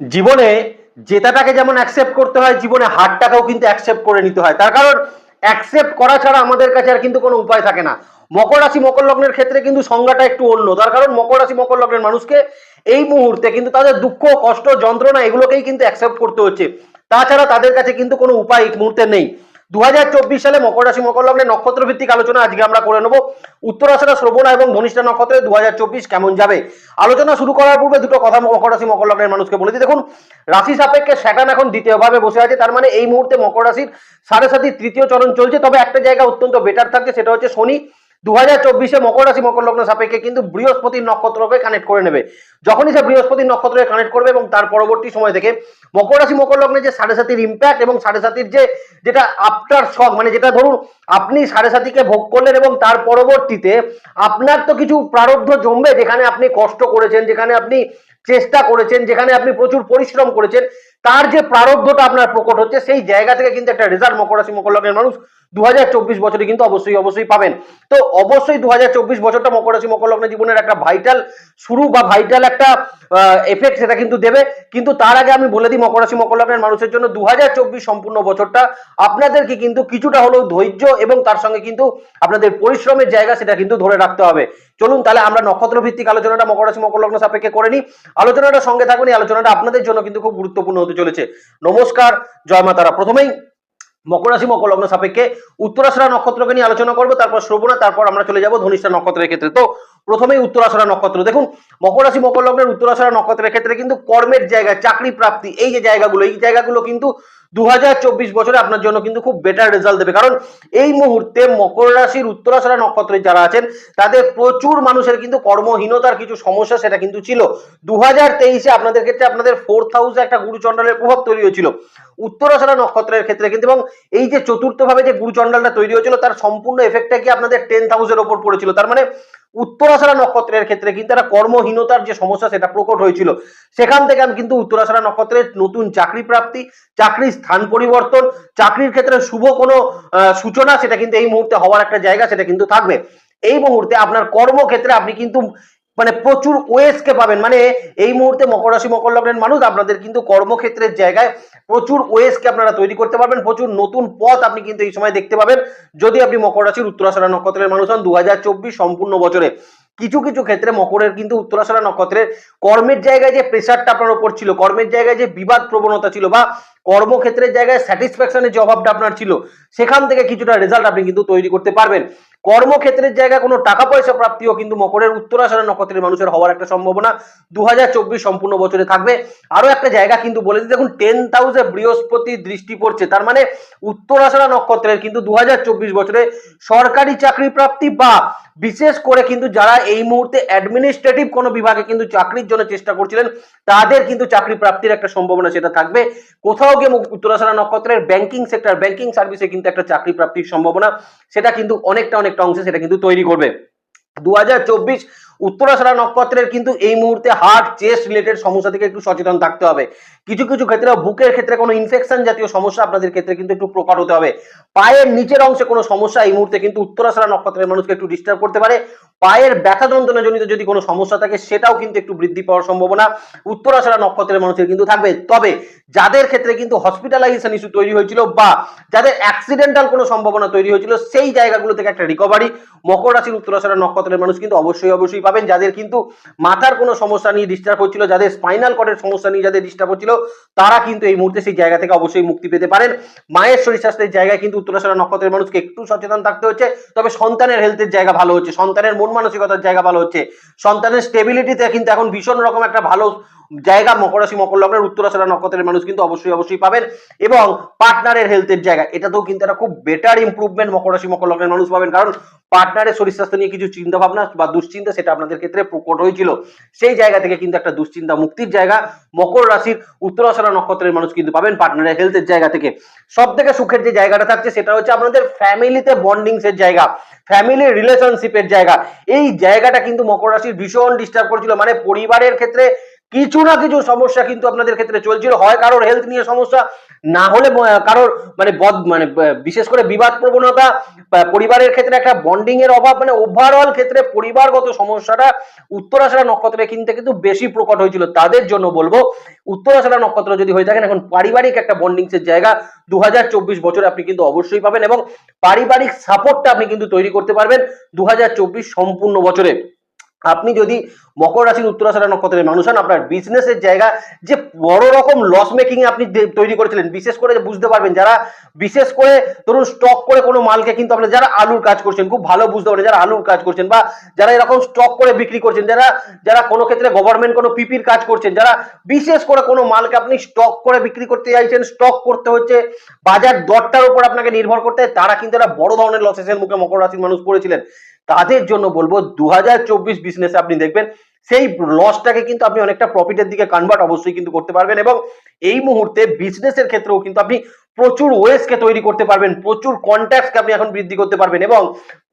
জীবনে জেতাটাকে যেমন অ্যাকসেপ্ট করতে হয়, জীবনে হারটাকেও কিন্তু অ্যাকসেপ্ট করে নিতে হয়। তার কারণ অ্যাকসেপ্ট করা ছাড়া আমাদের কাছে আর কিন্তু কোনো উপায় থাকে না। মকর রাশি, মকর লগ্নের ক্ষেত্রে কিন্তু সংজ্ঞাটা একটু অন্য। তার কারণ, মকর রাশি, মকর লগ্নের মানুষকে এই মুহূর্তে কিন্তু তাদের দুঃখ, কষ্ট, যন্ত্রণা এগুলোকেই কিন্তু অ্যাকসেপ্ট করতে হচ্ছে। তাছাড়া তাদের কাছে কিন্তু কোনো উপায় এই মুহূর্তে নেই। দু হাজার চব্বিশ সালে মকর রাশি, মকর লগ্নে নক্ষত্র ভিত্তিক আলোচনা আজকে আমরা করে নেব। উত্তরাশারা, শ্রবণা এবং ধনিষ্ঠা নক্ষত্রে দু হাজার চব্বিশ কেমন যাবে? আলোচনা শুরু করার পূর্বে দুটো কথা মকর রাশি, মকর লগ্নের মানুষকে বলে দিই। দেখুন, রাশি সাপেক্ষে স্যাটার্ন এখন দ্বিতীয়ভাবে বসে আছে। তার মানে এই মুহূর্তে মকর রাশির সাড়ে সাথে তৃতীয় চরণ চলছে। তবে একটা জায়গা অত্যন্ত বেটার থাকছে, সেটা হচ্ছে শনি। দু হাজার চব্বিশে মকর রাশি, মকর লগ্ন সাপেক্ষে কিন্তু বৃহস্পতির নক্ষত্রকে কানেক্ট করে নেবে। যখনই সে বৃহস্পতির নক্ষত্রকে কানেক্ট করবে এবং তার পরবর্তী সময় থেকে মকর রাশি, মকর লগ্নে যে সাড়ে সাতির ইম্প্যাক্ট এবং সাড়ে সাতির যে, যেটা আফটার শখ মানে যেটা ধরুন আপনি সাড়ে সাতিকে ভোগ করলেন এবং তার পরবর্তীতে আপনার তো কিছু প্রারব্ধ জমবে, যেখানে আপনি কষ্ট করেছেন, যেখানে আপনি চেষ্টা করেছেন, যেখানে আপনি প্রচুর পরিশ্রম করেছেন, তার যে প্রারব্ধটা আপনার প্রকট হচ্ছে, সেই জায়গা থেকে কিন্তু একটা রেজাল্ট মকর রাশি, মকর লগ্নের মানুষ দু হাজার চব্বিশ বছরে কিন্তু অবশ্যই অবশ্যই পাবেন। তো অবশ্যই দু হাজার চব্বিশ বছরটা মকর রাশি, মকর লগ্নের জীবনের একটা ভাইটাল শুরু বা ভাইটাল একটা এফেক্ট সেটা কিন্তু দেবে। কিন্তু তার আগে আমি বলে দিই, মকর রাশি, মকর লগ্নের মানুষের জন্য দু হাজার চব্বিশ সম্পূর্ণ বছরটা আপনাদেরকে কিন্তু কিছুটা হলেও ধৈর্য এবং তার সঙ্গে কিন্তু আপনাদের পরিশ্রমের জায়গা সেটা কিন্তু ধরে রাখতে হবে। চলুন তাহলে আমরা নক্ষত্র ভিত্তিক আলোচনাটা মকর রাশি, মকর লগ্ন সাপেক্ষে করে নিই। আলোচনাটা সঙ্গে থাকুন, এই আলোচনাটা আপনাদের জন্য কিন্তু খুব গুরুত্বপূর্ণ হতে চলেছে। নমস্কার, জয় মাতারা। প্রথমেই মকর রাশি, মকর লগ্ন সাপেক্ষে উত্তরাশরা নক্ষত্রকে নিয়ে আলোচনা করব, তারপর শ্রবণা তারপর আমরা চলে যাব ধনিষ্ঠা নক্ষত্রের ক্ষেত্রে। তো প্রথমেই উত্তরাশরা নক্ষত্র। দেখুন, মকর রাশি, মকর লগ্নের উত্তরাশরা নক্ষত্রের ক্ষেত্রে কিন্তু কর্মের জায়গা, চাকরি প্রাপ্তি, এই যে জায়গাগুলো, এই জায়গাগুলো কিন্তু দু হাজার চব্বিশ বছরে আপনার জন্য কিন্তু খুব বেটার রেজাল্ট দেবে। কারণ এই মুহূর্তে মকর রাশির উত্তরাশরা নক্ষত্রে যারা আছেন, তাদের প্রচুর মানুষের কিন্তু কর্মহীনতার কিছু সমস্যা সেটা কিন্তু ছিল। দু হাজার তেইশে আপনাদের ক্ষেত্রে আপনাদের ফোর্থ হাউসে একটা গুরুচণ্ডালের প্রভাব তৈরি হয়েছিল। উত্তরাশারা নক্ষত্রের ক্ষেত্রে কিন্তু এবং এই যে চতুর্থ ভাবে যে গুরুচণ্ডালটা তৈরি হয়েছিল, তার সম্পূর্ণ এফেক্টটা কি আপনাদের টেন হাউসের ওপর পড়েছিল। তার মানে উত্তরাশারা নক্ষত্রের ক্ষেত্রে কিন্তু একটা কর্মহীনতার যে সমস্যা সেটা প্রকট হয়েছিল। সেখান থেকে আমি কিন্তু উত্তরাশারা নক্ষত্রের নতুন চাকরি প্রাপ্তি, চাকরির স্থান পরিবর্তন, চাকরির ক্ষেত্রে শুভ কোনো সূচনা সেটা কিন্তু এই মুহূর্তে হওয়ার একটা জায়গা সেটা কিন্তু থাকবে। এই মুহূর্তে আপনার কর্মক্ষেত্রে আপনি কিন্তু মানে প্রচুর ওয়েসকে পাবেন। মানে এই মুহূর্তে মকর রাশি, মকর লগ্নের মানুষ, আপনাদের কিন্তু কর্মক্ষেত্রের জায়গায় প্রচুর ওয়েসকে আপনারা তৈরি করতে পারবেন। প্রচুর নতুন পথ আপনি কিন্তু এই সময় দেখতে পাবেন। যদি আপনি মকর রাশির উত্তরাশারা নক্ষত্রের মানুষ হন দু হাজার চব্বিশ সম্পূর্ণ বছরে। কিছু কিছু ক্ষেত্রে মকরের কিন্তু উত্তরাশারা নক্ষত্রের কর্মের জায়গায় যে প্রেশারটা আপনার উপর ছিল, কর্মের জায়গায় যে বিবাদ প্রবণতা ছিল বা কর্মক্ষেত্রের জায়গায় স্যাটিসফ্যাকশনের যে অভাবটা আপনার ছিল, সেখান থেকে কিছুটা রেজাল্ট আপনি কিন্তু তৈরি করতে পারবেন। কর্মক্ষেত্রের জায়গায় কোনো টাকা পয়সা প্রাপ্তিও কিন্তু মকরের উত্তরাশারা নক্ষত্রের মানুষের হওয়ার একটা সম্ভাবনা দুহাজার চব্বিশ সম্পূর্ণ বছরে থাকবে। আরও একটা জায়গা কিন্তু বলে দিই, দেখুন টেন্থ হাউসে বৃহস্পতি দৃষ্টি পড়ছে, তার মানে উত্তরাশারা নক্ষত্রের কিন্তু দু হাজার চব্বিশ বছরে সরকারি চাকরি প্রাপ্তি বা বিশেষ করে কিন্তু যারা এই মুহূর্তে অ্যাডমিনিস্ট্রেটিভ কোনো বিভাগে কিন্তু চাকরির জন্য চেষ্টা করছিলেন, তাদের কিন্তু চাকরি প্রাপ্তির একটা সম্ভাবনা সেটা থাকবে। কোথাও মুখ- উত্তরাশারা নক্ষত্রের ব্যাংকিং সেক্টর ব্যাংকিং সার্ভিসে কিন্তু একটা চাকরি প্রাপ্তির সম্ভাবনা, সেটা কিন্তু অনেকটা অনেকটা অংশে সেটা কিন্তু তৈরি করবে। দু উত্তরাশারা নক্ষত্রের কিন্তু এই মুহূর্তে হার্ট চেস্ট রিলেটেড সমস্যা থেকে একটু সচেতন থাকতে হবে। কিছু কিছু ক্ষেত্রে বুকের ক্ষেত্রে কোনো ইনফেকশন জাতীয় সমস্যা আপনাদের ক্ষেত্রে কিন্তু একটু প্রকট হতে হবে। পায়ের নিচের অংশে কোনো সমস্যা এই মুহূর্তে কিন্তু উত্তরাশারা নক্ষত্রের মানুষকে একটু ডিস্টার্ব করতে পারে। পায়ের ব্যথা যন্ত্রণা জনিত যদি কোনো সমস্যা থাকে, সেটাও কিন্তু একটু বৃদ্ধি পাওয়ার সম্ভাবনা উত্তরাশারা নক্ষত্রের মানুষের কিন্তু থাকবে। তবে যাদের ক্ষেত্রে কিন্তু হসপিটালাইজেশন ইস্যু তৈরি হয়েছিল বা যাদের অ্যাক্সিডেন্টাল কোনো সম্ভাবনা তৈরি হয়েছিল, সেই জায়গাগুলো থেকে একটা রিকভারি মকর রাশির উত্তরাশারা নক্ষত্রের মানুষ কিন্তু অবশ্যই অবশ্যই পাবেন। যাদের কিন্তু মাথার কোনো সমস্যা নিয়ে ডিস্টার্ব হচ্ছিল, যাদের স্পাইনাল কর্ডের সমস্যা নিয়ে যাদের ডিস্টার্ব হচ্ছিল তারা কিন্তু এই মুহূর্তে সেই জায়গা থেকে অবশ্যই মুক্তি পেতে পারেন। মায়ের শরীর স্বাস্থ্যের জায়গায় কিন্তু উত্তরাশারা নক্ষত্রের মানুষকে একটু সচেতন থাকতে হচ্ছে। তবে সন্তানের হেলথের জায়গা ভালো হচ্ছে, সন্তানের মন মানসিকতার জায়গা ভালো হচ্ছে। সন্তানের স্টেবিলিটিতে কিন্তু এখন ভীষণ রকম একটা ভালো জায়গা মকর রাশি, মকর লগ্নের উত্তরাশারা নক্ষত্রের মানুষ কিন্তু অবশ্যই অবশ্যই পাবেন এবং পার্টনারের হেলথের জায়গা। এটাতেও কিন্তু একটা খুব বেটার ইমপ্রুভমেন্ট মকর রাশি, মকর লগ্নের মানুষ পাবেন। কারণ পার্টনারের শরীর স্বাস্থ্য নিয়ে কিছু চিন্তা ভাবনা বা দুশ্চিন্তা সেটা আপনাদের ক্ষেত্রে প্রকট হয়েছিল। সেই জায়গা থেকে কিন্তু একটা দুশ্চিন্তা মুক্তির জায়গা মকর রাশির উত্তরাশারা নক্ষত্রের মানুষ কিন্তু পাবেন পার্টনারের হেলথের জায়গা থেকে। সব থেকে সুখের যে জায়গাটা থাকছে সেটা হচ্ছে আপনাদের ফ্যামিলিতে বন্ডিংস এর জায়গা ফ্যামিলি রিলেশনশিপের জায়গা। এই জায়গাটা কিন্তু মকর রাশির ভীষণ ডিস্টার্ব করছিল। মানে পরিবারের ক্ষেত্রে কিছু না কিছু সমস্যা কিন্তু আপনাদের ক্ষেত্রে চলছিল। হয় কারোর হেলথ নিয়ে সমস্যা, না হলে কারোর মানে বদ মানে বিশেষ করে বিবাদ প্রবণতা পরিবারের ক্ষেত্রে একটা বন্ডিং এর অভাব মানে ওভারঅল ক্ষেত্রে পরিবারগত সমস্যাটা উত্তরাশারা নক্ষত্রে কিন্তু কিন্তু বেশি প্রকট হয়েছিল। তাদের জন্য বলব, উত্তরাশারা নক্ষত্র যদি হয়ে থাকেন, এখন পারিবারিক একটা বন্ডিংস এর জায়গা দু হাজার চব্বিশ বছরে আপনি কিন্তু অবশ্যই পাবেন এবং পারিবারিক সাপোর্টটা আপনি কিন্তু তৈরি করতে পারবেন দু হাজার চব্বিশ সম্পূর্ণ বছরে। আপনি যদি মকর রাশির উত্তরাশারা নক্ষত্রের মানুষ হন, আপনার বিজনেসের জায়গা যে বড় রকম লস মেকিং আপনি তৈরি করেছিলেন, বিশেষ করে বুঝতে পারবেন, যারা বিশেষ করে ধরুন স্টক করে কোনো মালকে কিন্তু আপনার যারা আলুর কাজ করছেন, খুব ভালো বুঝতে পারেন যারা আলুর কাজ করছেন বা যারা এরকম স্টক করে বিক্রি করছেন, যারা যারা কোনো ক্ষেত্রে গভর্নমেন্ট কোনো পিপির কাজ করছেন, যারা বিশেষ করে কোনো মালকে আপনি স্টক করে বিক্রি করতে চাইছেন স্টক করতে হচ্ছে বাজার দরটার উপর আপনাকে নির্ভর করতে তারা কিন্তু একটা বড় ধরনের লসেসের মুখে মকর রাশির মানুষ পড়েছিলেন। তাদের জন্য বলব দু হাজার চব্বিশ বিজনেসে আপনি দেখবেন, সেই লসটাকে কিন্তু আপনি অনেকটা প্রফিটের দিকে কনভার্ট অবশ্যই কিন্তু করতে পারবেন এবং এই মুহূর্তে বিজনেসের ক্ষেত্রেও কিন্তু আপনি প্রচুর ওয়েসকে তৈরি করতে পারবেন, প্রচুর কন্ট্যাক্টকে আপনি এখন বৃদ্ধি করতে পারবেন এবং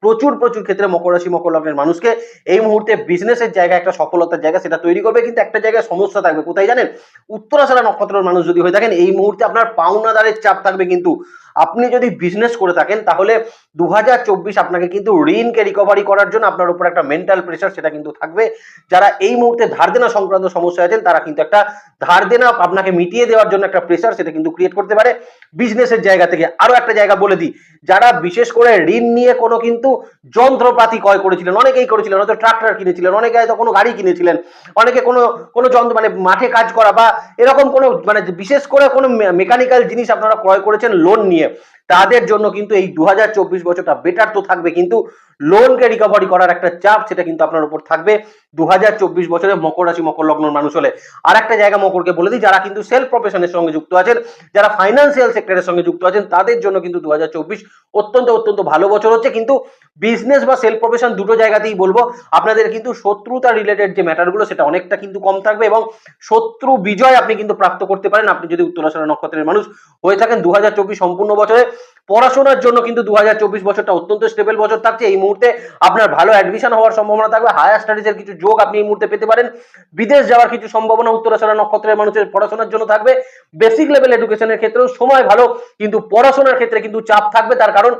প্রচুর প্রচুর ক্ষেত্রে মকর রাশি, মকর লগ্নের মানুষকে এই মুহূর্তে বিজনেসের জায়গায় একটা সফলতার জায়গা সেটা তৈরি করবে, কিন্তু একটা জায়গায় সমস্যা থাকবে। কোথায় জানেন? উত্তরাশারা নক্ষত্রের মানুষ যদি হয়ে থাকেন, এই মুহূর্তে আপনার পাওনাদারের চাপ থাকবে কিন্তু। আপনি যদি বিজনেস করে থাকেন, তাহলে দু হাজার চব্বিশ আপনাকে কিন্তু ঋণকে রিকভারি করার জন্য আপনার উপর একটা মেন্টাল প্রেশার সেটা কিন্তু থাকবে। যারা এই মুহূর্তে ধার দেনা সংক্রান্ত সমস্যা আছেন, তারা কিন্তু একটা ধার দেনা আপনাকে মিটিয়ে দেওয়ার জন্য একটা প্রেশার সেটা কিন্তু ক্রিয়েট করতে পারে। বিজনেসের জায়গা থেকে আরও একটা জায়গা বলে দিই। যারা বিশেষ করে ঋণ নিয়ে কোনো কিন্তু যন্ত্রপাতি ক্রয় করেছিলেন, অনেকেই করেছিলেন, হয়তো ট্রাক্টর কিনেছিলেন, অনেকে হয়তো কোনো গাড়ি কিনেছিলেন, অনেকে কোনো কোনো যন্ত্র মানে মাঠে কাজ করা বা এরকম কোনো মানে বিশেষ করে কোনো মেকানিক্যাল জিনিস আপনারা ক্রয় করেছেন লোন নিয়ে। তাদের জন্য কিন্তু এই দু বছরটা বেটার তো থাকবে। কিন্তু লোনকে রিকভারি করার একটা চাপ, সেটা কিন্তু আপনার উপর থাকবে। দু হাজার চব্বিশ বছরে মকর রাশি, মকর লগ্ন মানুষ হলে। আর একটা জায়গা মকরকে বলে দিই, যারা কিন্তু সেলফ প্রফেশনের সঙ্গে যুক্ত আছেন, যারা ফাইন্যান্সিয়াল সেক্টরের সঙ্গে যুক্ত আছেন, তাদের জন্য কিন্তু দু হাজার চব্বিশ অত্যন্ত অত্যন্ত ভালো বছর হচ্ছে। কিন্তু বিজনেস বা সেলফ প্রফেশন দুটো জায়গাতেই বলব। আপনাদের কিন্তু শত্রুতা রিলেটেড যে ম্যাটারগুলো সেটা অনেকটা কিন্তু কম থাকবে এবং শত্রু বিজয় আপনি কিন্তু প্রাপ্ত করতে পারেন। আপনি যদি উত্তরাশারা নক্ষত্রের মানুষ হয়ে থাকেন, দুহাজার চব্বিশ সম্পূর্ণ বছরে। পড়াশোনার জন্য কিন্তু দু হাজার চব্বিশ বছরটা অত্যন্ত স্টেবল বছর থাকছে। এই মুহূর্তে আপনার ভালো অ্যাডমিশন হওয়ার সম্ভাবনা থাকবে। হায়ার স্টাডিজের কিছু যোগ আপনি এই মুহূর্তে পেতে পারেন। বিদেশ যাওয়ার কিছু সম্ভাবনা উত্তরাশারা নক্ষত্রের মানুষের পড়াশোনার জন্য থাকবে। বেসিক লেভেল এডুকেশনের ক্ষেত্রেও সময় ভালো, কিন্তু পড়াশোনার ক্ষেত্রে কিন্তু চাপ থাকবে। তার কারণ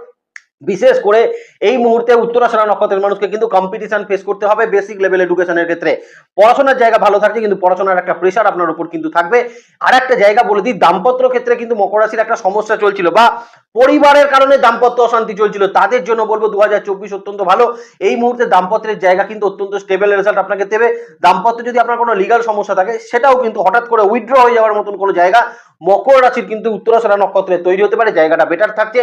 বিশেষ করে এই মুহূর্তে উত্তরাশারা নক্ষত্রের মানুষকে কিন্তু কম্পিটিশন ফেস করতে হবে বেসিক লেভেল এডুকেশনের ক্ষেত্রে। পড়াশোনার জায়গা ভালো থাকছে কিন্তু পড়াশোনার একটা প্রেশার আপনার উপর কিন্তু থাকবে। আর একটা জায়গা বলে দিই, দাম্পত্য ক্ষেত্রে কিন্তু মকর রাশির একটা সমস্যা চলছিল বা পরিবারের কারণে দাম্পত্য অশান্তি চলছিল। তাদের জন্য বলব দু হাজার চব্বিশ অত্যন্ত ভালো। এই মুহূর্তে দাম্পত্যের জায়গা কিন্তু অত্যন্ত স্টেবল রেজাল্ট আপনাকে দেবে। দাম্পত্য যদি আপনার কোনো লিগাল সমস্যা থাকে, সেটাও কিন্তু হঠাৎ করে উইথড্র হয়ে যাওয়ার মতন কোনো জায়গা মকর রাশির কিন্তু উত্তরাশারা নক্ষত্রে তৈরি হতে পারে, জায়গাটা বেটার থাকছে,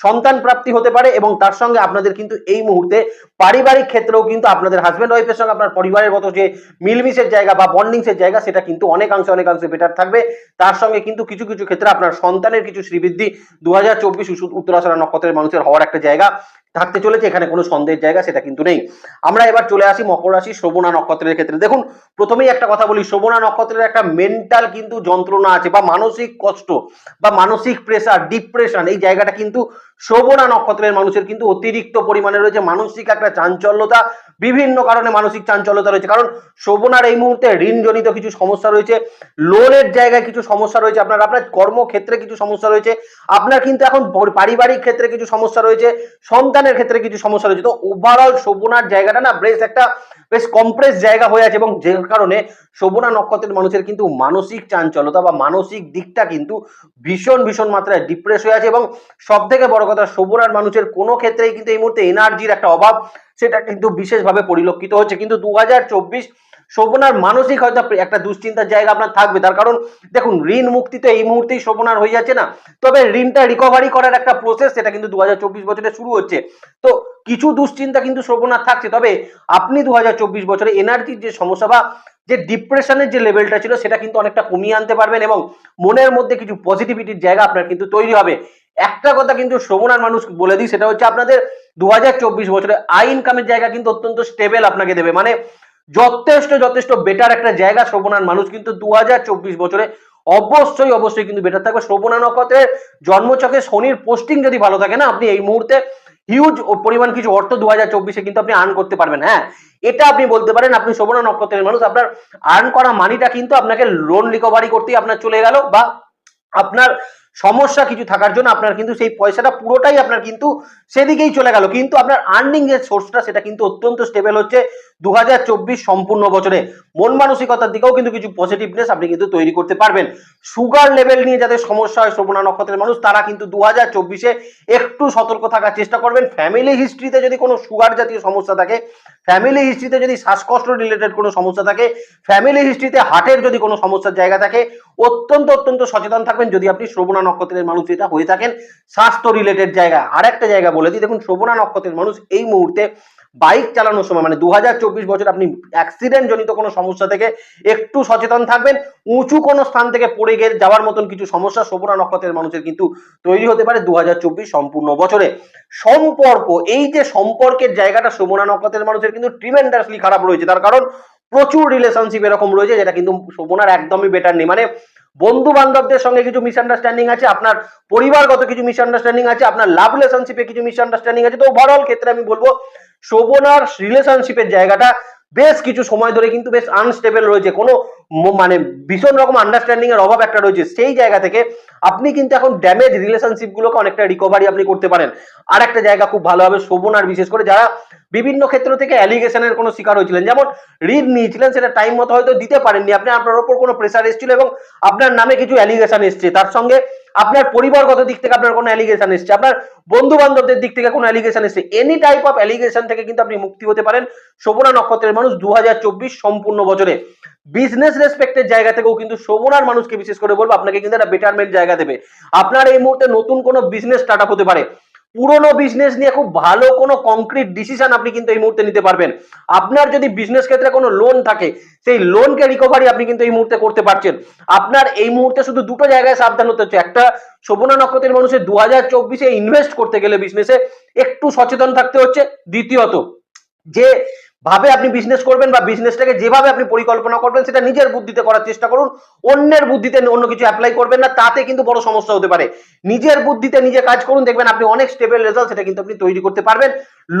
সন্তান প্রাপ্তি হতে পারে এবং তার সঙ্গে আপনাদের কিন্তু এই মুহূর্তে পারিবারিক ক্ষেত্রেও কিন্তু আপনাদের হাজব্যান্ড ওয়াইফের সঙ্গে আপনার পরিবারের মতো যে মিলমিশের জায়গা বা বন্ডিংসের জায়গা, সেটা কিন্তু অনেকাংশে অনেকাংশে বেটার থাকবে। তার সঙ্গে কিন্তু কিছু কিছু ক্ষেত্রে আপনার সন্তানের কিছু শ্রীবৃদ্ধি দু হাজার চব্বিশ উত্তরাশারা নক্ষত্রের মানুষের হওয়ার একটা জায়গা। থাকতে চলেছে, এখানে কোনো সন্দেহের জায়গা সেটা কিন্তু নেই। আমরা এবার চলে আসি মকর রাশি শ্রবণা নক্ষত্রের ক্ষেত্রে। দেখুন, প্রথমেই একটা কথা বলি শ্রবণা নক্ষত্রের একটা মেন্টাল কিন্তু যন্ত্রণা আছে বা মানসিক কষ্ট বা মানসিক প্রেশার ডিপ্রেশন এই জায়গাটা কিন্তু শ্রবণা নক্ষত্রের মানুষের কিন্তু অতিরিক্ত পরিমাণে রয়েছে। মানসিক একটা চাঞ্চল্যতা বিভিন্ন কারণে মানসিক চাঞ্চলতা রয়েছে। কারণ শোভনার এই মুহূর্তে ঋণজনিত কিছু সমস্যা রয়েছে লোনের জায়গায় কিছু সমস্যা রয়েছে, আপনার আপনার কর্মক্ষেত্রে কিছু সমস্যা রয়েছে, আপনার কিন্তু এখন পারিবারিক ক্ষেত্রে কিছু সমস্যা রয়েছে, সন্তানের ক্ষেত্রে কিছু সমস্যা রয়েছে। তো ওভারঅল শোভনার জায়গাটা না বেশ একটা, বেশ কমপ্রেস জায়গা হয়ে আছে এবং যে কারণে শোভনা নক্ষত্রের মানুষের কিন্তু মানসিক চাঞ্চলতা বা মানসিক দিকটা কিন্তু ভীষণ ভীষণ মাত্রায় ডিপ্রেস হয়ে আছে এবং সব থেকে বড় কথা, শোভনার মানুষের কোনো ক্ষেত্রেই কিন্তু এই মুহূর্তে এনার্জির একটা অভাব সেটা কিন্তু বিশেষভাবে পরিলক্ষিত হচ্ছে। কিন্তু দু হাজার চব্বিশ শোভনার মানসিক হয়তো একটা দুশ্চিন্তার জায়গা আপনার থাকবে। তার কারণ দেখুন, ঋণ মুক্তি তো এই মুহূর্তেই শোভনার হয়ে যাচ্ছে না। তবে ঋণটা রিকভারি করার একটা প্রসেস সেটা কিন্তু দু হাজার চব্বিশ বছরে শুরু হচ্ছে। তো কিছু দুশ্চিন্তা কিন্তু শোভনার থাকছে। তবে আপনি দু হাজার চব্বিশ বছরে এনার্জির যে সমস্যা বা যে ডিপ্রেশনের যে লেভেলটা ছিল, সেটা কিন্তু অনেকটা কমিয়ে আনতে পারবেন এবং মনের মধ্যে কিছু পজিটিভিটির জায়গা আপনার কিন্তু তৈরি হবে। একটা কথা কিন্তু শ্রবণার মানুষ বলে দিই, সেটা হচ্ছে আপনাদের দু হাজার চব্বিশ বছরে আই ইনকামের জায়গা কিন্তু অত্যন্ত স্টেবল আপনাকে দেবে। মানে যথেষ্ট যথেষ্ট বেটার একটা জায়গা শ্রবণার মানুষ কিন্তু দু হাজার চব্বিশ বছরে অবশ্যই অবশ্যই কিন্তু বেটার থাকবে। শ্রবণা নক্ষত্রের জন্মচকে শনির পোস্টিং যদি ভালো থাকে না, আপনি এই মুহূর্তে হিউজ পরিমাণ কিছু অর্থ দু হাজার চব্বিশে কিন্তু আপনি আর্ন করতে পারবেন হ্যাঁ? এটা আপনি বলতে পারেন, আপনি শোভন নক্ষত্রের মানুষ, আপনার আর্ন করা মানিটা কিন্তু আপনাকে লোন রিকভারি করতেই আপনার চলে গেল বা আপনার সমস্যা কিছু থাকার জন্য আপনার কিন্তু সেই পয়সাটা পুরোটাই আপনার কিন্তু সেদিকেই চলে গেল। কিন্তু আপনার আর্নিং যে সোর্সটা সেটা কিন্তু অত্যন্ত স্টেবল হচ্ছে দু হাজার চব্বিশ সম্পূর্ণ বছরে। মন মানসিকতার দিকেও কিন্তু কিছু পজিটিভনেস আপনি কিন্তু তৈরি করতে পারবেন। সুগার লেভেল নিয়ে যাদের সমস্যা হয়, শ্রবণা নক্ষত্রের মানুষ, তারা কিন্তু দু হাজার একটু সতর্ক থাকার চেষ্টা করবেন। ফ্যামিলি হিস্ট্রিতে যদি কোনো সুগার জাতীয় সমস্যা থাকে ফ্যামিলি হিস্ট্রিতে যদি শ্বাসকষ্ট রিলেটেড কোনো সমস্যা থাকে ফ্যামিলি হিস্ট্রিতে হার্টের যদি কোনো সমস্যার জায়গা থাকে, অত্যন্ত অত্যন্ত সচেতন থাকবেন। যদি আপনি শ্রবণা নক্ষত্রের মানুষ যেটা হয়ে থাকেন, স্বাস্থ্য রিলেটেড জায়গা। আর একটা জায়গা বলে দিই, দেখুন, শ্রবণা নক্ষত্রের মানুষ এই মুহূর্তে বাইক চালানোর সময় মানে দু হাজার চব্বিশ বছর আপনি অ্যাক্সিডেন্ট জনিত কোনো সমস্যা থেকে একটু সচেতন থাকবেন। উঁচু কোনো স্থান থেকে পড়ে গিয়ে যাওয়ার মতন কিছু সমস্যা শ্রবণা নক্ষত্রের মানুষের কিন্তু তৈরি হতে পারে দুহাজার চব্বিশ সম্পূর্ণ বছরে। সম্পর্ক, এই যে সম্পর্কের জায়গাটা শ্রবণা নক্ষত্রের মানুষের কিন্তু ট্রিমেন্ডাসলি খারাপ রয়েছে। তার কারণ প্রচুর রিলেশনশিপ এরকম রয়েছে যেটা কিন্তু শোভনার একদমই বেটার নেই। মানে বন্ধু বান্ধবদের সঙ্গে কিছু মিসআন্ডারস্ট্যান্ডিং আছে, আপনার পরিবারগত কিছু মিসআন্ডারস্ট্যান্ডিং আছে, আপনার লাভ রিলেশনশিপে কিছু মিসআন্ডারস্ট্যান্ডিং আছে। তো ওভারঅল ক্ষেত্রে আমি বলব শোভনার রিলেশনশিপের জায়গাটা বেশ কিছু সময় ধরে কিন্তু বেশ আনস্টেবল রয়েছে। কোনো মানে ভীষণ রকম আন্ডারস্ট্যান্ডিং এর অভাব একটা রয়েছে। সেই জায়গা থেকে আপনি কিন্তু এখন ড্যামেজ রিলেশনশিপ গুলোকে অনেকটা রিকভারি আপনি করতে পারেন। আর একটা জায়গা খুব ভালো হবে শোভনার, বিশেষ করে যারা বিভিন্ন ক্ষেত্র থেকে অ্যালিগেশনের কোনো শিকার হয়েছিলেন। যেমন ঋণ নিয়েছিলেন, সেটা টাইম মতো হয়তো দিতে পারেননি। আপনি, আপনার ওপর কোনো প্রেসার এসেছিল এবং আপনার নামে কিছু অ্যালিগেশন এসছে। তার সঙ্গে আপনার পরিবারগত দিক থেকে আপনার কোনো অ্যালিগেশন এসছে। আপনার বন্ধু বান্ধবদের দিক থেকে কোনো অ্যালিগেশন এসছে। এনি টাইপ অফ অ্যালিগেশন থেকে কিন্তু আপনি মুক্তি হতে পারেন শোভনা নক্ষত্রের মানুষ দু হাজার চব্বিশ সম্পূর্ণ বছরে। বিজনেস রেসপেক্টের জায়গা থেকেও কিন্তু শোভনার মানুষকে বিশেষ করে বলব, আপনাকে কিন্তু একটা বেটারমেন্ট জায়গা দেবে। আপনার এই মুহূর্তে নতুন কোনো বিজনেস স্টার্ট হতে পারে। পুরোনো বিজনেস নিয়ে খুব ভালো কোনো কংক্রিট ডিসিশন আপনি কিন্তু এই মুহূর্তে নিতে পারবেন। আপনার যদি বিজনেস ক্ষেত্রে কোনো লোন থাকে, সেই লোনকে রিকভারি আপনি কিন্তু এই মুহূর্তে করতে পারছেন। আপনার এই মুহূর্তে শুধু দুটো জায়গায় সাবধান হতে হচ্ছে। একটা, শোভনা নক্ষত্রের মানুষের দু হাজার চব্বিশে ইনভেস্ট করতে গেলে বিজনেসে একটু সচেতন থাকতে হচ্ছে। দ্বিতীয়ত, যে ভাবে আপনি বিজনেস করবেন বা বিজনেসটাকে যেভাবে আপনি পরিকল্পনা করবেন, সেটা নিজের বুদ্ধিতে করার চেষ্টা করুন। অন্যের বুদ্ধিতে অন্য কিছু অ্যাপ্লাই করবেন না, তাতে কিন্তু বড় সমস্যা হতে পারে। নিজের বুদ্ধিতে নিজে কাজ করুন, দেখবেন আপনি অনেক স্টেবল রেজাল্ট সেটা কিন্তু আপনি তৈরি করতে পারবেন।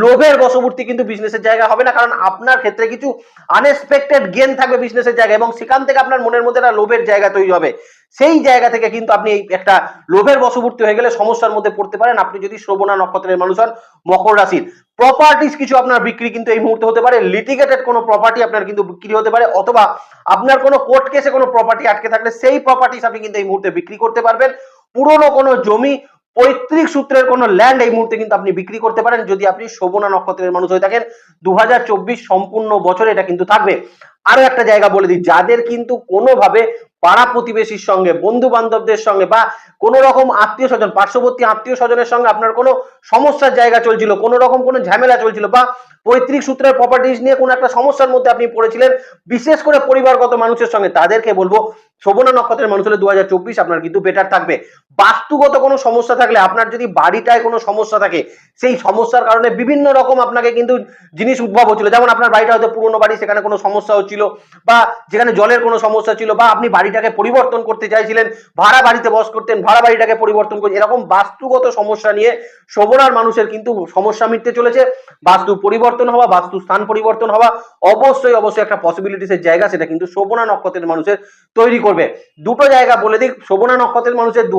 লোভের বশবর্তী কিন্তু বিজনেসের জায়গা হবে না, কারণ আপনার ক্ষেত্রে কিছু আনএক্সপেক্টেড গেন থাকবে বিজনেসের জায়গা এবং সেখান থেকে আপনার মনের মধ্যে একটা লোভের জায়গা তৈরি হবে। সেই জায়গা থেকে কিন্তু আপনি এই একটা লোভের বশবর্তী হয়ে গেলে সমস্যার মধ্যে পড়তে পারেন। আপনি যদি শ্রবণা নক্ষত্রের মানুষ হন, মকর রাশির। প্রপার্টিস কিছু আপনার বিক্রি কিন্তু এই মুহূর্তে হতে পারে লিটিগেটেড কোনো প্রপার্টি আপনার কিন্তু বিক্রি হতে পারে, অথবা আপনার কোনো কোর্ট কেসে কোনো প্রপার্টি আটকে থাকলে সেই প্রপার্টিস আপনি কিন্তু এই মুহূর্তে বিক্রি করতে পারবেন। পুরনো কোনো জমি পৈতৃক সূত্রের কোনো ল্যান্ড এই মুহূর্তে কিন্তু আপনি বিক্রি করতে পারেন। যদি আপনি শোভনা নক্ষত্রের মানুষ হয়ে থাকেন দু সম্পূর্ণ বছরে এটা কিন্তু থাকবে। আরও একটা জায়গা বলে দিই, যাদের কিন্তু কোনোভাবে পাড়া প্রতিবেশীর সঙ্গে বন্ধু বান্ধবদের সঙ্গে বা কোনো রকম আত্মীয় স্বজন, পার্শ্ববর্তী আত্মীয় স্বজনের সঙ্গে আপনার কোনো সমস্যার জায়গা চলছিল, কোনো রকম কোনো ঝামেলা চলছিল বা পৈতৃক সূত্রের প্রপার্টিজ নিয়ে কোনো একটা সমস্যার মধ্যে আপনি পড়েছিলেন, বিশেষ করে পরিবারগত মানুষের সঙ্গে, তাদেরকে বলব শোভনা নক্ষত্রের মানুষ হলে দু আপনার কিন্তু বেটার থাকবে। বাস্তুগত কোনো সমস্যা থাকলে, আপনার যদি বাড়িটায় কোনো সমস্যা থাকে, সেই সমস্যার কারণে বিভিন্ন রকম আপনাকে কিন্তু জিনিস উদ্ভব হচ্ছিল। যেমন আপনার বাড়িটা হয়তো পুরনো বাড়ি, সেখানে কোনো সমস্যা হচ্ছিল বা যেখানে জলের কোনো সমস্যা ছিল, বা আপনি বাড়িটাকে পরিবর্তন করতে চাইছিলেন, ভাড়া বাড়িতে বস করতেন, ভাড়া বাড়িটাকে পরিবর্তন করতে এরকম বাস্তুগত সমস্যা নিয়ে শোভনার মানুষের কিন্তু সমস্যা মিটতে চলেছে। বাস্তু পরিবর্তন হওয়া, বাস্তু স্থান পরিবর্তন হওয়া, অবশ্যই অবশ্যই একটা পসিবিলিটিসের জায়গা, সেটা কিন্তু শোভনা নক্ষত্রের মানুষের তৈরি করবে। দুটো জায়গা বলে দিক শোভনা নক্ষত্রের মানুষের দু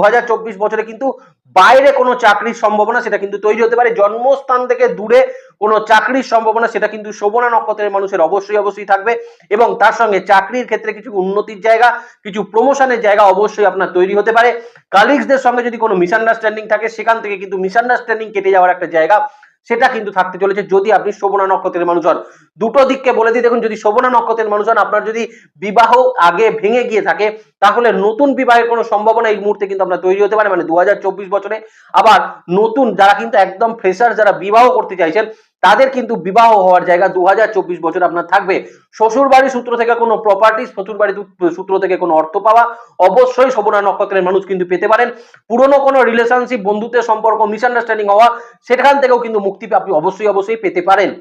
বছরে কিন্তু বাইরে কোনো চাকরির সম্ভাবনা সেটা কিন্তু তৈরি হতে পারে। জন্মস্থান থেকে দূরে কোনো চাকরির সম্ভাবনা সেটা কিন্তু শোভনা নক্ষত্রের মানুষের অবশ্যই অবশ্যই থাকবে এবং তার সঙ্গে চাকরির ক্ষেত্রে কিছু উন্নতির জায়গা, কিছু প্রমোশনের জায়গা অবশ্যই আপনার তৈরি হতে পারে। কালিগসদের সঙ্গে যদি কোনো মিসআন্ডারস্ট্যান্ডিং থাকে, সেখান থেকে কিন্তু মিসআন্ডারস্ট্যান্ডিং কেটে যাওয়ার একটা জায়গা সেটা কিন্তু থাকতে চলেছে যদি আপনি শোভনা নক্ষত্রের মানুষ হন দুটো দিককে বলে দিই, দেখুন, যদি শোভনা নক্ষত্রের মানুষ হন আপনার যদি বিবাহ আগে ভেঙে গিয়ে থাকে তাহলে নতুন বিবাহের কোনো সম্ভাবনা এই মুহূর্তে কিন্তু আপনার তৈরি হতে পারে মানে দুহাজার চব্বিশ বছরে। আবার নতুন যারা কিন্তু একদম ফ্রেশার যারা বিবাহ করতে চাইছেন, তাদের কিন্তু বিবাহ হওয়ার জায়গা দু হাজার চব্বিশ বছর আপনার থাকবে। শ্বশুর বাড়ি সূত্র থেকে কোনো প্রপার্টি শ্বশুর বাড়ি সূত্র থেকে কোনো অর্থ পাওয়া, অবশ্যই শোভনা নক্ষত্রের মানুষ কিন্তু পেতে পারেন। পুরনো কোনো রিলেশনশিপ বন্ধুত্বের সম্পর্ক মিসআন্ডারস্ট্যান্ডিং হওয়া, সেখান থেকেও কিন্তু মুক্তি আপনি অবশ্যই অবশ্যই পেতে পারেন।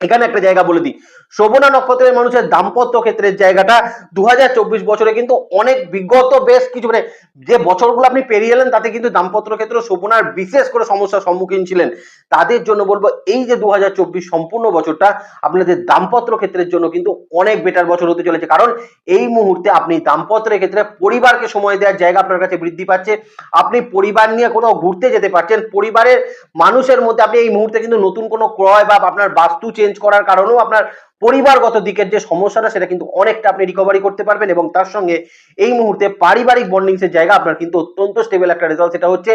এখানে একটা জায়গা বলে দিই। শোভনা নক্ষত্রের মানুষের দাম্পত্য ক্ষেত্রের জায়গাটা দু হাজার চব্বিশ বছরে কিন্তু অনেক বিগত বেশ কিছু মানে যে বছরগুলো আপনি পেরিয়ে এলেন, তাতে কিন্তু দাম্পত্য ক্ষেত্রে শোভনার বিশেষ করে সমস্যার সম্মুখীন ছিলেন। তাদের জন্য বলব, এই যে দু হাজার চব্বিশ সম্পূর্ণ বছরটা আপনাদের দাম্পত্য ক্ষেত্রের জন্য কিন্তু অনেক বেটার বছর হতে চলেছে। কারণ এই মুহূর্তে আপনি দাম্পত্যের ক্ষেত্রে পরিবারকে সময় দেওয়ার জায়গা আপনার কাছে বৃদ্ধি পাচ্ছে। আপনি পরিবার নিয়ে কোথাও ঘুরতে যেতে পারছেন, পরিবারের মানুষের মধ্যে আপনি এই মুহূর্তে কিন্তু নতুন কোনো ক্রয় বা আপনার বাস্তু চেঞ্জ করার কারণেও আপনার পরিবারগত দিকের যে সমস্যাটা, সেটা কিন্তু অনেকটা আপনি রিকভারি করতে পারবেন এবং তার সঙ্গে এই মুহূর্তে পারিবারিক বন্ডিংস এর জায়গা আপনার কিন্তু অত্যন্ত স্টেবল একটা রেজাল্ট সেটা হচ্ছে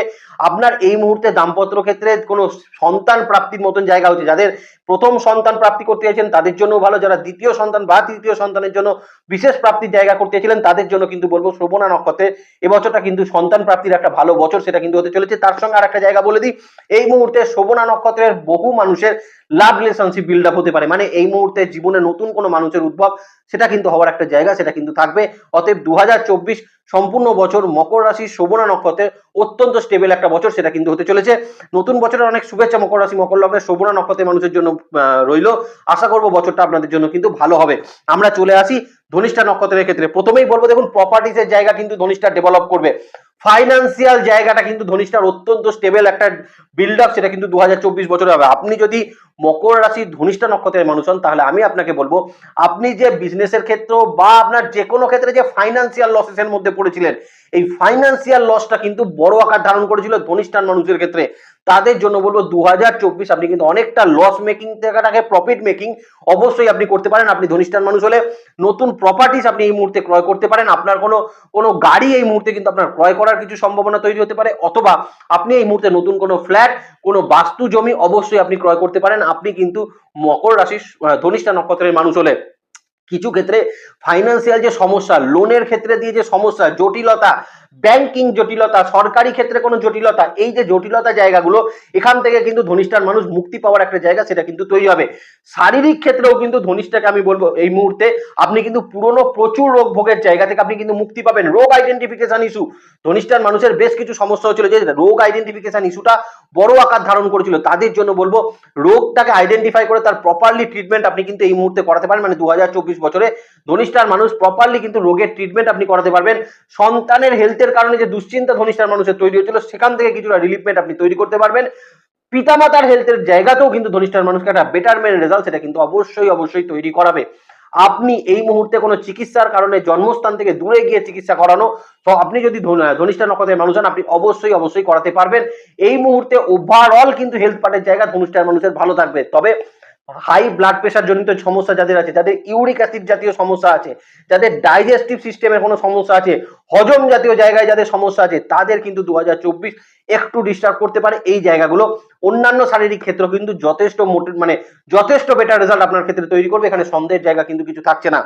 আপনার এই মুহূর্তে দাম্পত্য ক্ষেত্রে কোনো সন্তান প্রাপ্তির মতন জায়গা হচ্ছে। যাদের প্রথম সন্তান প্রাপ্তি করতে চাইছেন, তাদের জন্য ভালো। যারা দ্বিতীয় সন্তান বা তৃতীয় সন্তানের জন্য বিশেষ প্রাপ্তির জায়গা করতে চাইছিলেন, তাদের জন্য কিন্তু বলব শ্রবণা নক্ষত্রে এবছরটা কিন্তু সন্তান প্রাপ্তির একটা ভালো বছর সেটা কিন্তু হতে চলেছে। তার সঙ্গে আর একটা জায়গা বলে দিই, এই মুহূর্তে শোভনা নক্ষত্রের বহু মানুষের লাভ রিলেশনশিপ বিল্ড আপ হতে পারে। মানে এই মুহূর্তে জীবনে নতুন কোনো মানুষের উদ্ভব সেটা কিন্তু হওয়ার একটা জায়গা, সেটা কিন্তু থাকবে। অতএব দু হাজার চব্বিশ সম্পূর্ণ বছর মকর রাশি, শোভনা নক্ষত্রের অত্যন্ত স্টেবল একটা বছর সেটা কিন্তু হতে চলেছে। নতুন বছরের অনেক শুভেচ্ছা মকর রাশি, মকর লগ্নের শোভনা নক্ষত্রের মানুষের জন্য রইল। আশা করব বছরটা আপনাদের জন্য কিন্তু ভালো হবে। আমরা চলে আসি ধনিষ্ঠা নক্ষত্রের ক্ষেত্রে। প্রথমেই বলব, দেখুন প্রপার্টিসের জায়গা কিন্তু ধনিষ্ঠা ডেভেলপ করবে। ফাইন্যান্সিয়াল জায়গাটা কিন্তু ধনিষ্ঠার অত্যন্ত স্টেবল একটা বিল্ড আপ সেটা কিন্তু দুহাজার চব্বিশ বছরে হবে। আপনি যদি মকর রাশি ধনিষ্ঠা নক্ষত্রের মানুষ হন, তাহলে আমি আপনাকে বলব, আপনি যে বিজনেসের ক্ষেত্র বা আপনার যে কোনো ক্ষেত্রে যে ফাইন্যান্সিয়াল লসেসের মধ্যে পড়েছিলেন, এই ফাইন্যান্সিয়াল লসটা কিন্তু বড় আকার ধারণ করেছিল ধনিষ্ঠান মানুষের ক্ষেত্রে। তাদের জন্য বলব দু আপনি কিন্তু অনেকটা লস মেকিং জায়গাটাকে প্রফিট মেকিং অবশ্যই আপনি করতে পারেন। আপনি ধনিষ্ঠান মানুষ হলে নতুন প্রপার্টিস আপনি এই মুহূর্তে ক্রয় করতে পারেন। আপনার কোনো কোনো গাড়ি এই মুহূর্তে কিন্তু আপনার ক্রয় করার কিছু সম্ভাবনা তৈরি হতে পারে। অথবা আপনি এই মুহূর্তে নতুন কোনো ফ্ল্যাট কোনো বাস্তু জমি অবশ্যই আপনি ক্রয় করতে পারেন। আপনি কিন্তু মকর রাশির ধনিষ্ঠা নক্ষত্রের মানুষ হলে। কিছু ক্ষেত্রে ফাইন্যান্সিয়াল যে সমস্যা লোনের ক্ষেত্রে দিয়ে যে সমস্যা জটিলতা ব্যাংকিং জটিলতা, সরকারি ক্ষেত্রে কোনো জটিলতা, এই যে জটিলতা জায়গাগুলো, এখান থেকে কিন্তু ধনিষ্ঠার মানুষ মুক্তি পাওয়ার একটা জায়গা সেটা কিন্তু তৈরি হবে। শারীরিক ক্ষেত্রেও কিন্তু ধনিষ্ঠাকে আমি বলব এই মুহূর্তে, আপনি কিন্তু পুরনো প্রচুর রোগ ভোগের জায়গা থেকে আপনি কিন্তু মুক্তি পাবেন। রোগ আইডেন্টিফিকেশন ইস্যু ধনিষ্ঠার মানুষের বেশ কিছু সমস্যা হচ্ছিল যে রোগ আইডেন্টিফিকেশন ইস্যুটা বড় আকার ধারণ করেছিল। তাদের জন্য বলব, রোগটাকে আইডেন্টিফাই করে তার প্রপারলি ট্রিটমেন্ট আপনি কিন্তু এই মুহূর্তে করাতে পারেন। মানে দু হাজার চব্বিশ বছরে ধনিষ্ঠার মানুষ প্রপারলি কিন্তু রোগের ট্রিটমেন্ট আপনি করাতে পারবেন। সন্তানের হেলথের কারণে যে দুশ্চিন্তা ধনিষ্ঠার মানুষের তৈরি হচ্ছিল সেখান থেকে কিছুটা রিলিফমেন্ট আপনি তৈরি করতে পারবেন। পিতামাতার হেলথের জায়গাতেও কিন্তু ধনিষ্ঠার মানুষকে একটা বেটারমেন্ট রেজাল্ট সেটা কিন্তু অবশ্যই অবশ্যই তৈরি করাবে। আপনি এই মুহূর্তে কোনো চিকিৎসার কারণে জন্মস্থান থেকে দূরে গিয়ে চিকিৎসা করানো, তো আপনি যদি ধন- ধনিষ্ঠা নক্ষত্রের মানুষ হন, আপনি অবশ্যই অবশ্যই করাতে পারবেন। এই মুহূর্তে ওভারঅল কিন্তু হেলথ পার্টের জায়গা ধনুষ্ঠার মানুষের ভালো থাকবে। তবে হাই ব্লাড প্রেশার জনিত সমস্যা যাদের আছে, যাদের ইউরিক অ্যাসিড জাতীয় সমস্যা আছে, যাদের ডাইজেস্টিভ সিস্টেমের কোনো সমস্যা আছে, হজম জাতীয় জায়গায় যাদের সমস্যা আছে, তাদের কিন্তু দু হাজার চব্বিশ একটু ডিস্টার্ব করতে পারে। এই জায়গাগুলো অন্যান্য শারীরিক ক্ষেত্র কিন্তু যথেষ্ট মোটে মানে যথেষ্ট বেটার রেজাল্ট আপনার ক্ষেত্রে তৈরি করবে। এখানে সন্দেহের জায়গা কিন্তু কিছু থাকছে না।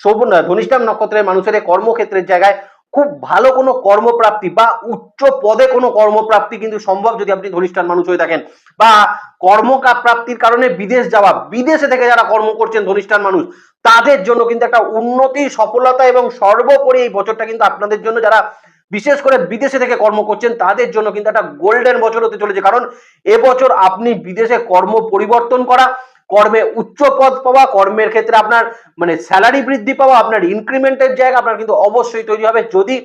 শোভন, ধনিষ্ঠাম নক্ষত্রের মানুষের কর্মক্ষেত্রের জায়গায় খুব ভালো কোনো কর্মপ্রাপ্তি বা উচ্চ পদে কোনো কর্মপ্রাপ্তি কিন্তু সম্ভব যদি আপনি ধনিষ্ঠান মানুষ হয়ে থাকেন। বা কর্ম প্রাপ্তির কারণে বিদেশ যাওয়া, বিদেশে থেকে যারা কর্ম করছেন ধনিষ্ঠান মানুষ, তাদের জন্য কিন্তু একটা উন্নতি সফলতা এবং সর্বোপরি এই বছরটা কিন্তু আপনাদের জন্য যারা বিশেষ করে বিদেশে থেকে কর্ম করছেন, তাদের জন্য কিন্তু একটা গোল্ডেন বছর হতে চলেছে। কারণ এবছর আপনি বিদেশে কর্ম পরিবর্তন করা কর্মে উচ্চ পদ পাওয়া, কর্মের ক্ষেত্রে আপনার মানে স্যালারি বৃদ্ধি পাওয়া, আপনার ইনক্রিমেন্টের জায়গা আপনার কিন্তু অবশ্যই তৈরি হবে। যদি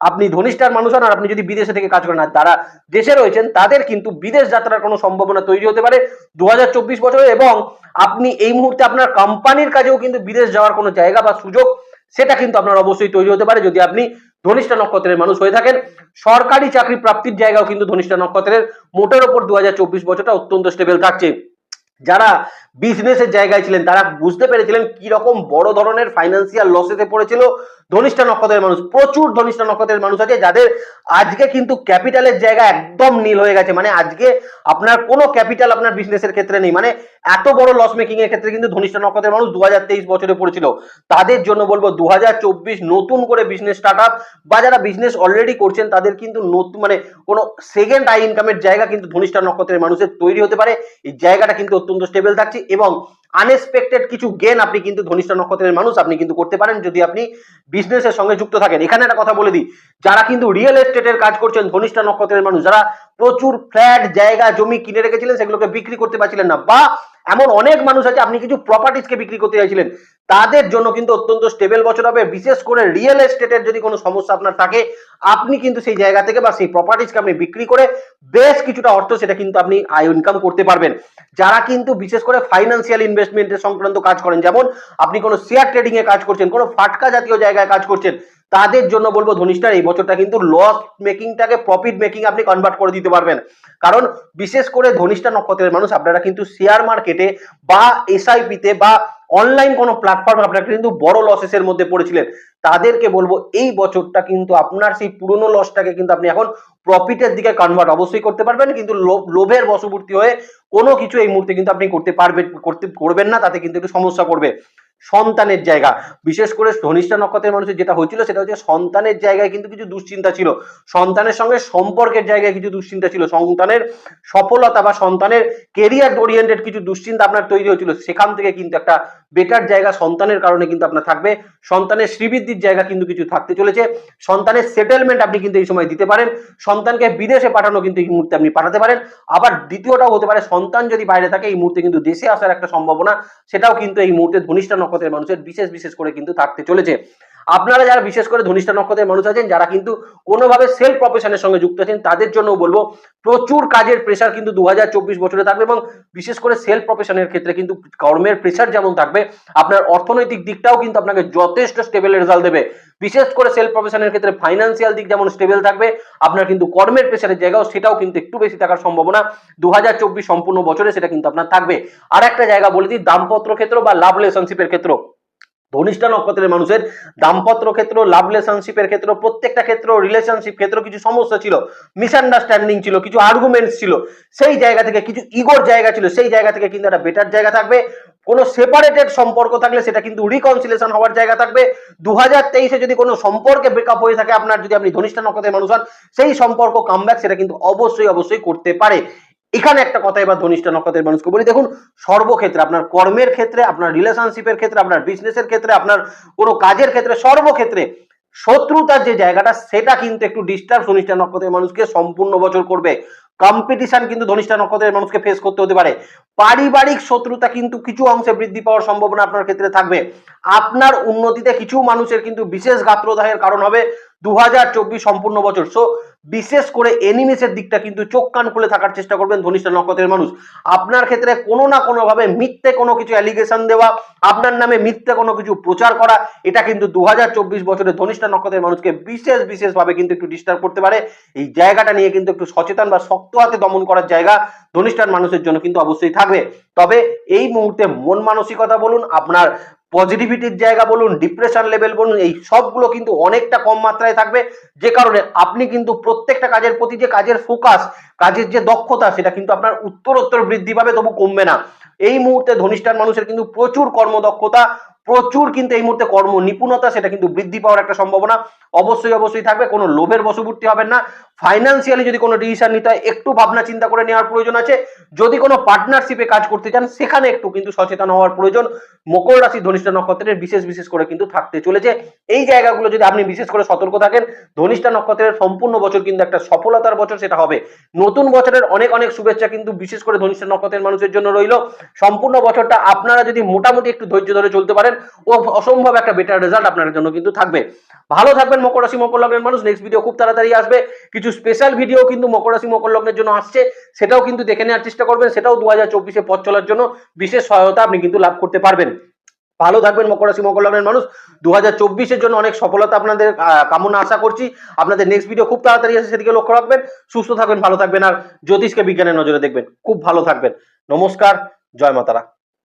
আপনি ধনিষ্ঠার মানুষ হন আর আপনি যদি বিদেশে থেকে কাজ করেন, আর তারা দেশে রয়েছেন, তাদের কিন্তু বিদেশ যাত্রার কোনো সম্ভাবনা তৈরি হতে পারে দু বছরে এবং আপনি এই মুহূর্তে আপনার কোম্পানির কাজেও কিন্তু বিদেশ যাওয়ার কোনো জায়গা বা সুযোগ সেটা কিন্তু আপনার অবশ্যই তৈরি হতে পারে। যদি আপনি ধনিষ্ঠা নক্ষত্রের মানুষ হয়ে থাকেন, সরকারি চাকরি প্রাপ্তির জায়গাও কিন্তু ধনিষ্ঠা নক্ষত্রের মোটের ওপর দু হাজার চব্বিশ বছরটা অত্যন্ত স্টেবল থাকছে। যারা বিজনেসের জায়গায় ছিলেন তারা বুঝতে পেরেছিলেন কি রকম বড় ধরনের ফাইন্যান্সিয়াল লসেতে পড়েছিল। ধনিষ্ঠা নক্ষত্রের মানুষ, প্রচুর ধনিষ্ঠা নক্ষত্রের মানুষ আছে, যাদের আজকে কিন্তু ক্যাপিটালের জায়গা একদম নীল হয়ে গেছে। মানে আজকে আপনার কোনো ক্যাপিটাল আপনার বিজনেসের ক্ষেত্রে নেই। মানে এত বড় লস মেকিং এর ক্ষেত্রে কিন্তু ধনিষ্ঠা নক্ষত্রের মানুষ দু হাজার তেইশ বছরে পড়েছিল। তাদের জন্য বলব দু হাজার চব্বিশ নতুন করে বিজনেস স্টার্ট আপ বা যারা বিজনেস অলরেডি করছেন, তাদের কিন্তু নতুন মানে কোনো সেকেন্ড আই ইনকামের জায়গা কিন্তু ধনিষ্ঠা নক্ষত্রের মানুষের তৈরি হতে পারে। এই জায়গাটা কিন্তু অত্যন্ত স্টেবল থাকছে এবং আনএক্সপেক্টেড কিছু গেন আপনি কিন্তু ধনিষ্ঠা নক্ষত্রের মানুষ আপনি কিন্তু করতে পারেন যদি আপনি বিজনেসের সঙ্গে যুক্ত থাকেন। এখানে একটা কথা বলে দিই, যারা কিন্তু রিয়েল এস্টেটের কাজ করছেন, ধনিষ্ঠা নক্ষত্রের মানুষ, যারা প্রচুর ফ্ল্যাট, জায়গা, জমি কিনে রেখেছিলেন, সেগুলোকে বিক্রি করতে পারছিলেন না। বা এমন অনেক মানুষ আছে, আপনি কিছু প্রপার্টিজকে বিক্রি করতে চাইছিলেন, তাদের জন্য কিন্তু অত্যন্ত স্টেবল বছর হবে। বিশেষ করে রিয়েল এস্টেটের যদি কোনো সমস্যা আপনার থাকে, আপনি কিন্তু সেই জায়গা থেকে বা সেই প্রপার্টিজকে আপনি বিক্রি করে বেশ কিছুটা অর্থ সেটা কিন্তু আপনি আয় ইনকাম করতে পারবেন। যারা কিন্তু বিশেষ করে ফাইন্যান্সিয়াল ইনভেস্টমেন্টের সংক্রান্ত কাজ করেন, যেমন আপনি কোনো শেয়ার ট্রেডিং এ কাজ করছেন, কোনো ফাটকা জাতীয় জায়গায় কাজ করছেন তাদের জন্য বলব ধনিষ্ঠার এই বছরটা কিন্তু লস মেকিংটাকে প্রফিট মেকিং আপনি কনভার্ট করে দিতে পারবেন। কারণ বিশেষ করে ধনিষ্ঠা নক্ষত্রের মানুষ, আপনারা কিন্তু শেয়ার মার্কেটে বা এসআইপিতে বা অনলাইন কোনো প্ল্যাটফর্ম আপনারা কিন্তু বড় লসেসের মধ্যে পড়েছিলেন। তাদেরকে বলব এই বছরটা কিন্তু আপনার সেই পুরনো লসটাকে কিন্তু আপনি এখন প্রফিটের দিকে কনভার্ট অবশ্যই করতে পারবেন, কিন্তু লোভের বশবর্তী হয়ে কোনো কিছু এই মুহূর্তে কিন্তু আপনি করতে পারবেন করতে করবেন না, তাতে কিন্তু একটু সমস্যা করবে সন্তানের জায়গা। বিশেষ করে ধনিষ্ঠা নক্ষত্রের মানুষের যেটা হয়েছিল সেটা হচ্ছে সন্তানের জায়গায় কিন্তু কিছু দুশ্চিন্তা ছিল। সন্তানের সঙ্গে সম্পর্কের জায়গায় কিছু দুশ্চিন্তা ছিল। সন্তানের সফলতা বা সন্তানের কেরিয়ার ওরিয়েন্টেড কিছু দুশ্চিন্তা আপনার তৈরি হয়েছিল। সেখান থেকে কিন্তু একটা বেটার জায়গা সন্তানের কারণে কিন্তু আপনার থাকবে। সন্তানের শ্রীবৃদ্ধির জায়গা কিন্তু কিছু থাকতে চলেছে। সন্তানের সেটেলমেন্ট আপনি কিন্তু এই সময় দিতে পারেন। সন্তানকে বিদেশে পাঠানো কিন্তু এই মুহূর্তে আপনি পাঠাতে পারেন। আবার দ্বিতীয়টাও হতে পারে, সন্তান যদি বাইরে থাকে, এই মুহূর্তে কিন্তু দেশে আসার একটা সম্ভাবনা, সেটাও কিন্তু এই মুহূর্তে ধনিষ্ঠা নক্ষত্রের মানুষের বিশেষ বিশেষ করে কিন্তু থাকতে চলেছে। আপনারা যারা বিশেষ করে ধনিষ্ঠা নক্ষত্রের মানুষ আছেন, যারা কিন্তু কোনোভাবে সেলফ প্রফেশনের সঙ্গে যুক্ত আছেন, তাদের জন্য বলব, প্রচুর কাজের প্রেশার কিন্তু দু হাজার চব্বিশ বছরে থাকবে এবং বিশেষ করে সেলফ প্রফেশনের ক্ষেত্রে কিন্তু কর্মের প্রেশার যেমন থাকবে, আপনার অর্থনৈতিক দিকটাও কিন্তু আপনাকে যথেষ্ট স্টেবল রেজাল্ট দেবে। বিশেষ করে সেলফ প্রফেশনের ক্ষেত্রে ফাইন্যান্সিয়াল দিক যেমন স্টেবল থাকবে, আপনার কিন্তু কর্মের প্রেশারের জায়গাও সেটাও কিন্তু একটু বেশি থাকার সম্ভাবনা দু হাজার চব্বিশ সম্পূর্ণ বছরে সেটা কিন্তু আপনার থাকবে। আর একটা জায়গা বলে দিই দাম্পত্র ক্ষেত্র বা লাভ রিলেশনশিপের ক্ষেত্র। ধনিষ্ঠা নক্ষত্রের মানুষের দাম্পত্র ক্ষেত্র লাভ রিলেশনশিপের ক্ষেত্র, প্রত্যেকটা ক্ষেত্র রিলেশনশিপ ক্ষেত্র কিছু সমস্যা ছিল মিসআন্ডারস্ট্যান্ডিং ছিল, কিছু আর্গুমেন্টস ছিল, সেই জায়গা থেকে কিছু ইগোর জায়গা ছিল, সেই জায়গা থেকে কিন্তু একটা বেটার জায়গা থাকবে। কোনো সেপারেটেড সম্পর্ক থাকলে সেটা কিন্তু রিকনসিলেশন হওয়ার জায়গা থাকবে। দু হাজার তেইশে যদি কোনো সম্পর্কে ব্রেকআপ হয়ে থাকে, আপনার যদি আপনি ধনিষ্ঠা নক্ষত্রের মানুষ হন, সেই সম্পর্ক কামব্যাক সেটা কিন্তু অবশ্যই অবশ্যই করতে পারে। এখানে একটা কথা এবার ধনিষ্ঠা নক্ষত্রের মানুষকে বলি দেখুন, সর্বক্ষেত্রে, আপনার কর্মের ক্ষেত্রে, আপনার রিলেশনশিপের ক্ষেত্রে, আপনার বিজনেসের ক্ষেত্রে, আপনার কোনো কাজের ক্ষেত্রে, সর্বক্ষেত্রে শত্রুতার যে জায়গাটা, সেটা কিন্তু একটু ডিস্টার্ব ধনিষ্ঠা নক্ষত্রের মানুষকে সম্পূর্ণ বছর করবে। কম্পিটিশন কিন্তু ধনিষ্ঠা নক্ষত্রের মানুষকে ফেস করতে হতে পারে। পারিবারিক শত্রুতা কিন্তু কিছু অংশে বৃদ্ধি পাওয়ার সম্ভাবনা আপনার ক্ষেত্রে থাকবে। আপনার উন্নতিতে কিছু মানুষের কিন্তু বিশেষ গাত্রদাহের কারণ হবে দু হাজার চব্বিশ সম্পূর্ণ বছর। সো বিশেষ করে এনিমিসের দিকটা কিন্তু চোখ কান খুলে থাকার চেষ্টা করবেন ধনিষ্ঠা নক্ষত্রের মানুষ। আপনার ক্ষেত্রে কোনো না কোনো ভাবে মিথ্যে কোনো কিছু অ্যালিগেশন দেওয়া, আপনার নামে মিথ্যে কোনো কিছু প্রচার করা, এটা কিন্তু দু হাজার চব্বিশ বছরে ধনিষ্ঠা নক্ষত্রের মানুষকে বিশেষ, বিশেষভাবে কিন্তু একটু ডিস্টার্ব করতে পারে। এই জায়গাটা নিয়ে কিন্তু একটু সচেতন বা শক্ত হাতে দমন করার জায়গা ধনিষ্ঠার মানুষের জন্য কিন্তু অবশ্যই থাকবে। তবে এই মুহূর্তে মন মানসিকতা বলুন, আপনার পজিটিভিটির জায়গা বলুন ডিপ্রেশন লেভেল বলুন, এই সবগুলো কিন্তু অনেকটা কম মাত্রায় থাকবে। যে কারণে আপনি কিন্তু প্রত্যেকটা কাজের প্রতি যে কাজের ফোকাস কাজের যে দক্ষতা, সেটা কিন্তু আপনার উত্তরোত্তর বৃদ্ধি পাবে, তবু কমবে না। এই মুহূর্তে ধনিষ্ঠান মানুষের কিন্তু প্রচুর কর্মদক্ষতা, প্রচুর কিন্তু এই মুহূর্তে কর্ম নিপুণতা, সেটা কিন্তু বৃদ্ধি পাওয়ার একটা সম্ভাবনা। অবশ্যই অবশ্যই থাকবে, কোনো লোভের বশবর্তী হবেন না। ফাইন্যান্সিয়ালি যদি কোনো ডিসিশন নিতে হয়, একটু ভাবনা চিন্তা করে নেওয়ার প্রয়োজন আছে। যদি কোনো পার্টনারশিপে কাজ করতে চান, সেখানে একটু কিন্তু সচেতন হওয়ার প্রয়োজন। মকর রাশি ধনিষ্ঠা নক্ষত্রের বিশেষ বিশেষ করে কিন্তু থাকতে চলেছে। এই জায়গাগুলো যদি আপনি বিশেষ করে সতর্ক থাকেন, ধনিষ্ঠা নক্ষত্রের সম্পূর্ণ বছর কিন্তু একটা সফলতার বছর সেটা হবে। নতুন বছরের অনেক অনেক শুভেচ্ছা কিন্তু বিশেষ করে ধনিষ্ঠা নক্ষত্রের মানুষের জন্য রইল। সম্পূর্ণ বছরটা আপনারা যদি মোটামুটি একটু ধৈর্য ধরে চলতে পারেন, ও অসম্ভব একটা বেটার রেজাল্ট আপনার জন্য কিন্তু থাকবে। ভালো থাকবেন মকর রাশি, মকর লগ্নের মানুষ। নেক্সট ভিডিও খুব তাড়াতাড়ি আসবে। কিছু স্পেশাল ভিডিও কিন্তু মকর রাশি, মকর লগ্নের জন্য আসছে, সেটাও কিন্তু দেখে নেওয়ার চেষ্টা করবেন, সেটাও দু হাজার চব্বিশে পথ চলার জন্য বিশেষ সহায়তা আপনি কিন্তু লাভ করতে পারবেন। ভালো থাকবেন মকর রাশি, মকর লগ্নের মানুষ। দু হাজার জন্য অনেক সফলতা আপনাদের কামনা আশা করছি। আপনাদের নেক্সট ভিডিও খুব তাড়াতাড়ি আসে, সেদিকে লক্ষ্য রাখবেন। সুস্থ থাকবেন, ভালো থাকবেন, আর জ্যোতিষকে বিজ্ঞানের নজরে দেখবেন। খুব ভালো থাকবেন। নমস্কার, জয় মাতারা।